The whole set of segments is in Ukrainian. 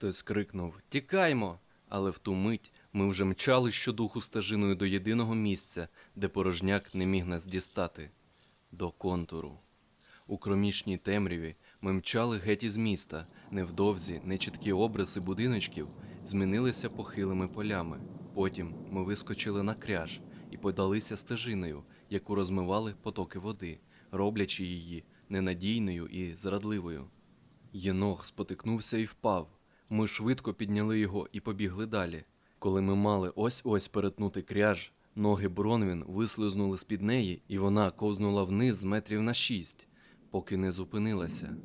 Хтось крикнув Тікаймо! Але в ту мить ми вже мчали щодуху стежиною до єдиного місця, де порожняк не міг нас дістати до контуру. У кромішній темряві ми мчали геть із міста. Невдовзі нечіткі обриси будиночків змінилися похилими полями. Потім ми вискочили на кряж і подалися стежиною, яку розмивали потоки води, роблячи її ненадійною і зрадливою. Єнох спотикнувся і впав. Ми швидко підняли його і побігли далі. Коли ми мали ось-ось перетнути кряж, ноги Бронвін вислизнули з-під неї, і вона ковзнула вниз з метрів на шість, поки не зупинилася.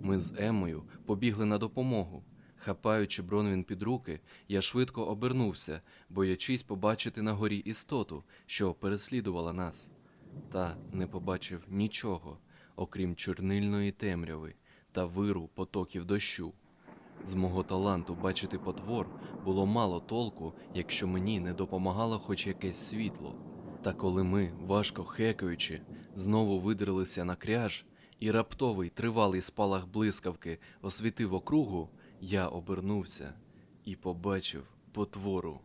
Ми з Емою побігли на допомогу. Хапаючи Бронвін під руки, я швидко обернувся, боячись побачити на горі істоту, що переслідувала нас. Та не побачив нічого, окрім чорнильної темряви та виру потоків дощу. З мого таланту бачити потвор було мало толку, якщо мені не допомагало хоч якесь світло. Та коли ми, важко хекаючи, знову видрилися на кряж, і раптовий тривалий спалах блискавки освітив округу, я обернувся і побачив потвору.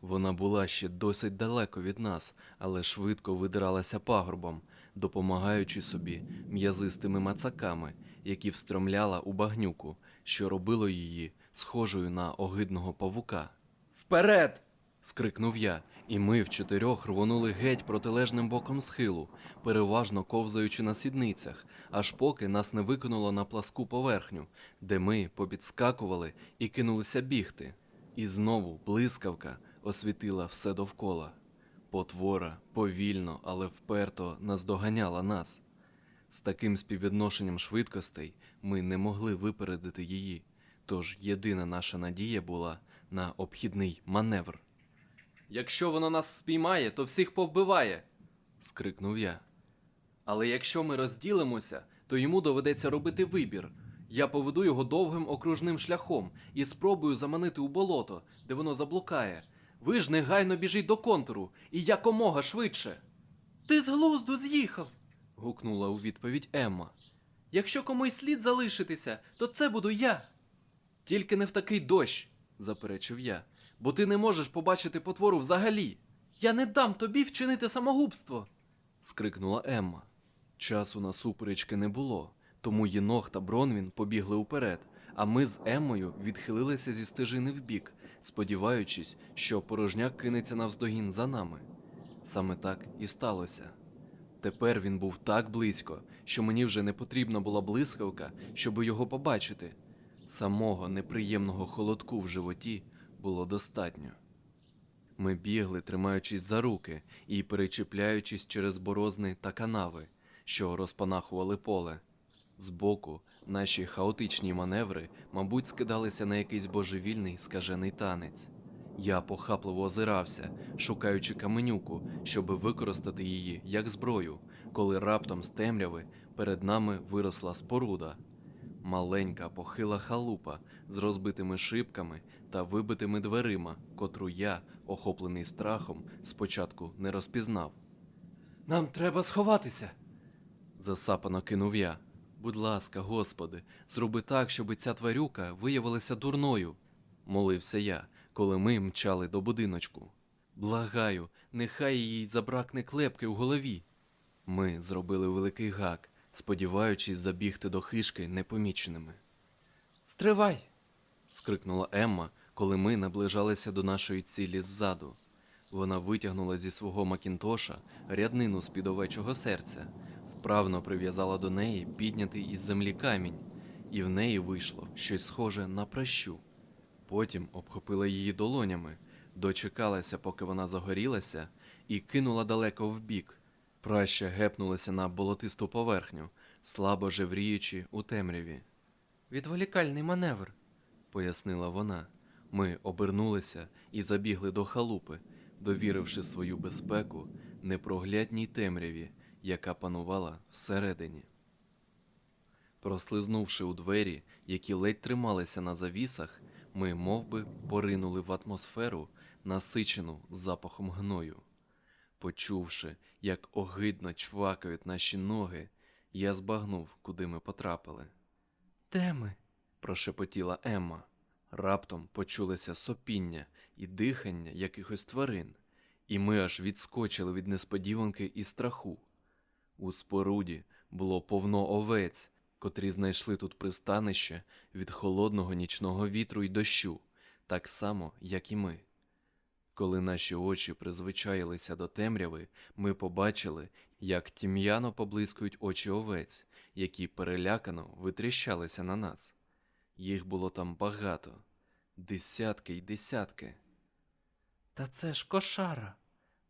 Вона була ще досить далеко від нас, але швидко видиралася пагорбом, допомагаючи собі м'язистими мацаками, які встромляла у багнюку, що робило її схожою на огидного павука. Вперед! скрикнув я, і ми в чотирьох рвонули геть протилежним боком схилу, переважно ковзаючи на сідницях, аж поки нас не викинуло на пласку поверхню, де ми попідскакували і кинулися бігти. І знову блискавка освітила все довкола. Потвора повільно, але вперто наздоганяла нас. З таким співвідношенням швидкостей ми не могли випередити її, тож єдина наша надія була на обхідний маневр. Якщо воно нас спіймає, то всіх повбиває. скрикнув я. Але якщо ми розділимося, то йому доведеться робити вибір. Я поведу його довгим окружним шляхом і спробую заманити у болото, де воно заблукає. Ви ж негайно біжіть до контуру і якомога швидше. Ти з глузду з'їхав. гукнула у відповідь Емма. Якщо комусь слід залишитися, то це буду я. Тільки не в такий дощ, заперечив я, бо ти не можеш побачити потвору взагалі. Я не дам тобі вчинити самогубство. скрикнула Емма. Часу на суперечки не було, тому Єнох та Бронвін побігли уперед, а ми з Еммою відхилилися зі стежини вбік, сподіваючись, що порожняк кинеться навздогін за нами. Саме так і сталося. Тепер він був так близько, що мені вже не потрібна була блискавка, щоб його побачити. Самого неприємного холодку в животі було достатньо. Ми бігли, тримаючись за руки і перечіпляючись через борозни та канави, що розпанахували поле. Збоку наші хаотичні маневри, мабуть, скидалися на якийсь божевільний скажений танець. Я похапливо озирався, шукаючи каменюку, щоб використати її як зброю, коли раптом з темряви перед нами виросла споруда. Маленька похила халупа з розбитими шибками та вибитими дверима, котру я, охоплений страхом, спочатку не розпізнав. Нам треба сховатися. засапано кинув я. Будь ласка, господи, зроби так, щоб ця тварюка виявилася дурною, молився я, коли ми мчали до будиночку. Благаю, нехай їй забракне клепки в голові. Ми зробили великий гак, сподіваючись забігти до хишки непоміченими. Стривай. скрикнула Емма, коли ми наближалися до нашої цілі ззаду. Вона витягнула зі свого макінтоша ряднину з-під овечого серця, вправно прив'язала до неї піднятий із землі камінь, і в неї вийшло щось схоже на пращу. Потім обхопила її долонями, дочекалася, поки вона загорілася, і кинула далеко вбік. Праща гепнулася на болотисту поверхню, слабо жевріючи у темряві. Відволікальний маневр, пояснила вона. Ми обернулися і забігли до халупи, довіривши свою безпеку непроглядній темряві, яка панувала всередині. Прослизнувши у двері, які ледь трималися на завісах, ми мов би, поринули в атмосферу, насичену запахом гною. Почувши, як огидно чвакають наші ноги, я збагнув, куди ми потрапили. Де ми? прошепотіла Емма. Раптом почулося сопіння і дихання якихось тварин, і ми аж відскочили від несподіванки і страху. У споруді було повно овець, котрі знайшли тут пристанище від холодного нічного вітру й дощу, так само, як і ми. Коли наші очі призвичаїлися до темряви, ми побачили, як тім'яно поблискують очі овець, які перелякано витріщалися на нас. Їх було там багато, десятки й десятки. Та це ж кошара,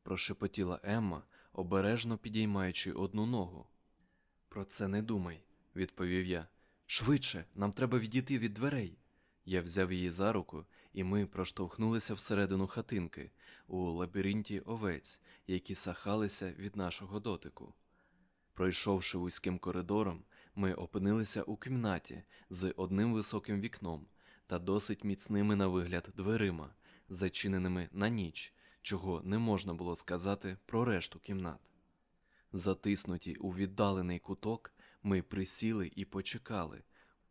прошепотіла Емма, обережно підіймаючи одну ногу. Про це не думай, відповів я. Швидше, нам треба відійти від дверей. Я взяв її за руку, і ми проштовхнулися всередину хатинки у лабіринті овець, які сахалися від нашого дотику. Пройшовши вузьким коридором, ми опинилися у кімнаті з одним високим вікном та досить міцними на вигляд дверима, зачиненими на ніч, чого не можна було сказати про решту кімнат. Затиснуті у віддалений куток, ми присіли і почекали,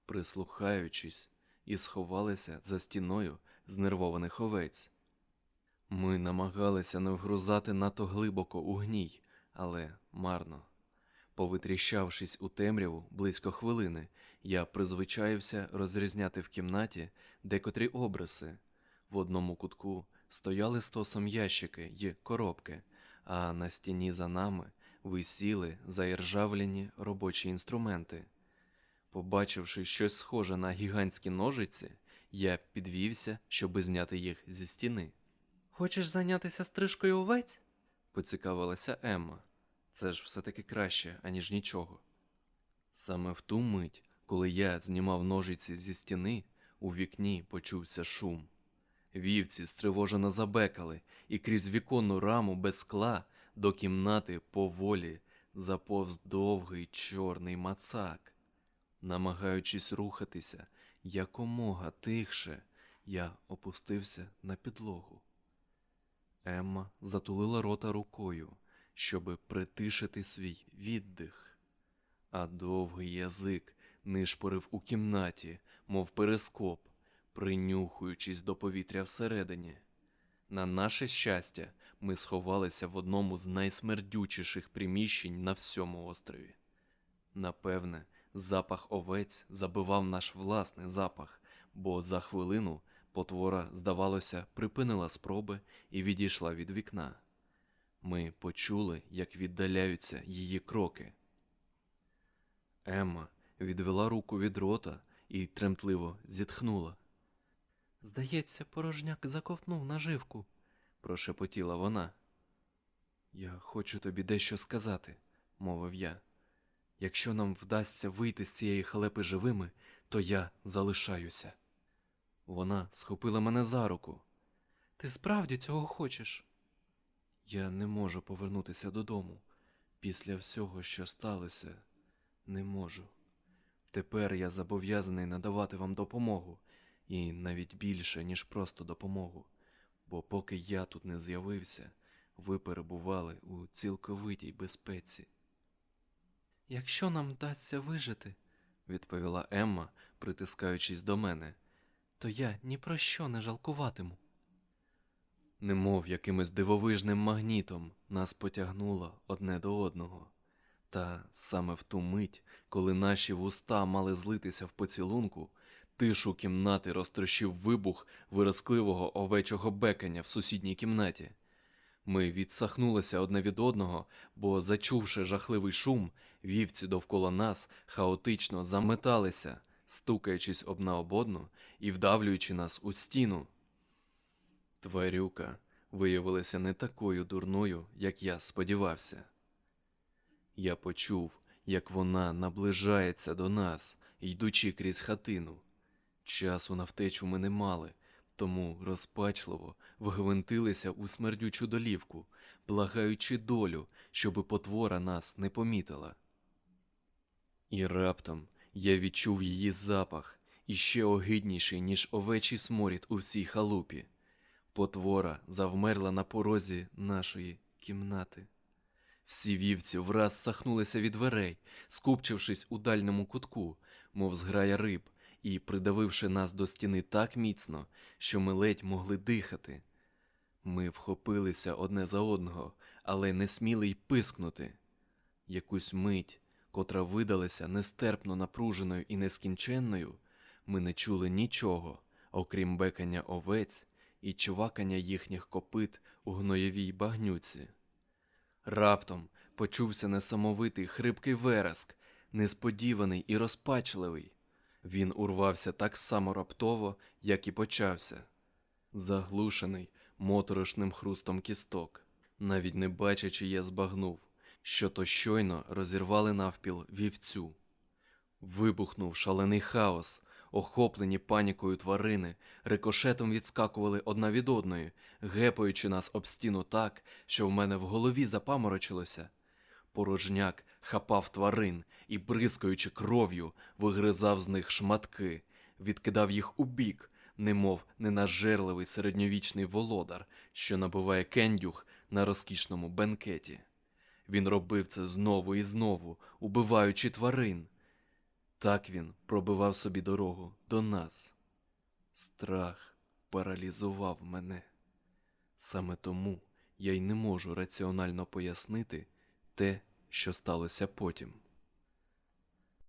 прислухаючись, і сховалися за стіною знервованих овець. Ми намагалися не вгрузати надто глибоко у гній, але марно. Повитріщавшись у темряву близько хвилини, я призвичаївся розрізняти в кімнаті декотрі обриси. В одному кутку стояли стосом ящики й коробки, а на стіні за нами висіли заіржавлені робочі інструменти. Побачивши щось схоже на гігантські ножиці, я підвівся, щоби зняти їх зі стіни. Хочеш зайнятися стрижкою овець? поцікавилася Емма. Це ж все-таки краще, аніж нічого. Саме в ту мить, коли я знімав ножиці зі стіни, у вікні почувся шум. Вівці стривожено забекали, і крізь віконну раму без скла до кімнати поволі заповз довгий чорний мацак. Намагаючись рухатися якомога тихше, я опустився на підлогу. Емма затулила рота рукою, щоби притишити свій віддих, а довгий язик нишпорив у кімнаті, мов перископ, принюхуючись до повітря всередині. На наше щастя, ми сховалися в одному з найсмердючіших приміщень на всьому острові. Напевне, запах овець забивав наш власний запах, бо за хвилину потвора, здавалося, припинила спроби і відійшла від вікна. Ми почули, як віддаляються її кроки. Емма відвела руку від рота і тремтливо зітхнула. Здається, порожняк заковтнув наживку, прошепотіла вона. Я хочу тобі дещо сказати, мовив я. Якщо нам вдасться вийти з цієї халепи живими, то я залишаюся. Вона схопила мене за руку. Ти справді цього хочеш? Я не можу повернутися додому. Після всього, що сталося, не можу. Тепер я зобов'язаний надавати вам допомогу, і навіть більше, ніж просто допомогу. Бо поки я тут не з'явився, ви перебували у цілковитій безпеці. Якщо нам вдасться вижити, відповіла Емма, притискаючись до мене, то я ні про що не жалкуватиму. Немов якимось дивовижним магнітом нас потягнуло одне до одного. Та саме в ту мить, коли наші вуста мали злитися в поцілунку, тишу кімнати розтрощив вибух виразкливого овечого бекання в сусідній кімнаті. Ми відсахнулися одне від одного, бо, зачувши жахливий шум, вівці довкола нас хаотично заметалися, стукаючись одна об одну і вдавлюючи нас у стіну. Тварюка виявилася не такою дурною, як я сподівався. Я почув, як вона наближається до нас, йдучи крізь хатину. Часу на втечу ми не мали, тому розпачливо вгвинтилися у смердючу долівку, благаючи долю, щоби потвора нас не помітила. І раптом я відчув її запах, іще огидніший, ніж овечий сморід у всій халупі. Потвора завмерла на порозі нашої кімнати. Всі вівці враз сахнулися від дверей, скупчившись у дальньому кутку, мов зграя риб, і придавивши нас до стіни так міцно, що ми ледь могли дихати. Ми вхопилися одне за одного, але не сміли й пискнути. Якусь мить, котра видалася нестерпно напруженою і нескінченною, ми не чули нічого, окрім бекання овець і чвакання їхніх копит у гноєвій багнюці. Раптом почувся несамовитий хрипкий вереск, несподіваний і розпачливий. Він урвався так само раптово, як і почався, заглушений моторошним хрустом кісток. Навіть не бачачи, я збагнув, що то щойно розірвали навпіл вівцю. Вибухнув шалений хаос, охоплені панікою тварини, рикошетом відскакували одна від одної, гепаючи нас об стіну так, що в мене в голові запаморочилося. Порожняк хапав тварин і, бризкаючи кров'ю, вигризав з них шматки, відкидав їх у бік, немов ненажерливий середньовічний володар, що набиває кендюх на розкішному бенкеті. Він робив це знову і знову, убиваючи тварин. Так він пробивав собі дорогу до нас. Страх паралізував мене. Саме тому я й не можу раціонально пояснити те, що сталося потім.